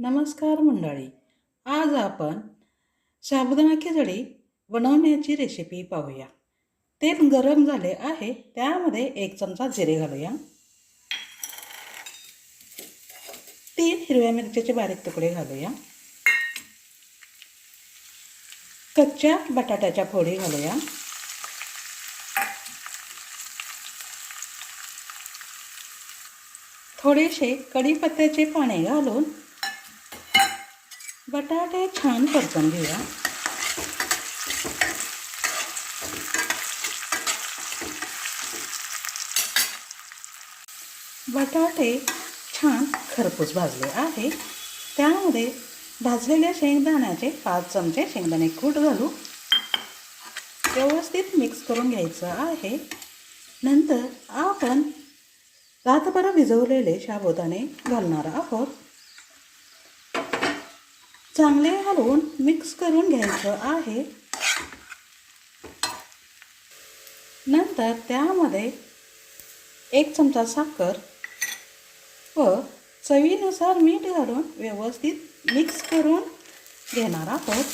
नमस्कार मंडळी. आज आपण साबुदाणा जडी बनवण्याची रेसिपी पाहूया. तेल गरम झाले आहे त्यामध्ये एक चमचा जिरे घालूया. तीन हिरव्या मिरच्याचे बारीक तुकडे घालूया. कच्च्या बटाट्याच्या फोडी घालूया. थोडेसे कढीपत्त्याचे पाणी घालून बटाटे छान परतून घेऊया. बटाटे छान खरपूस भाजले आहे. त्यामध्ये भाजलेल्या शेंगदाण्याचे पाच चमचे शेंगदाणे कूट घालू. व्यवस्थित मिक्स करून घ्यायचं आहे. नंतर आपण रातभर भिजवलेले शाबुदाणे घालणार आहोत. चांगले घालून मिक्स करून घ्यायचं आहे. नंतर त्यामध्ये एक चमचा साखर व चवीनुसार मीठ घालून व्यवस्थित मिक्स करून घेणार आहोत.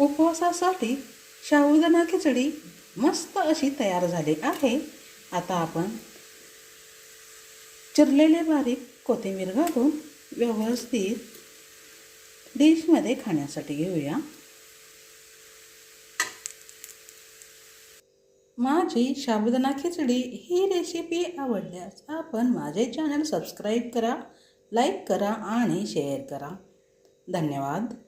उपवासासाठी साबुदाणा खिचडी मस्त अशी तयार झाली आहे. आता आपण चिरलेले बारीक कोथिंबीर घालून व्यवस्थित डिशमध्ये खाण्यासाठी घेऊया. माझी साबुदाणा खिचडी ही रेसिपी आवडल्यास आपण माझे चॅनल सबस्क्राईब करा लाईक करा आणि शेअर करा. धन्यवाद.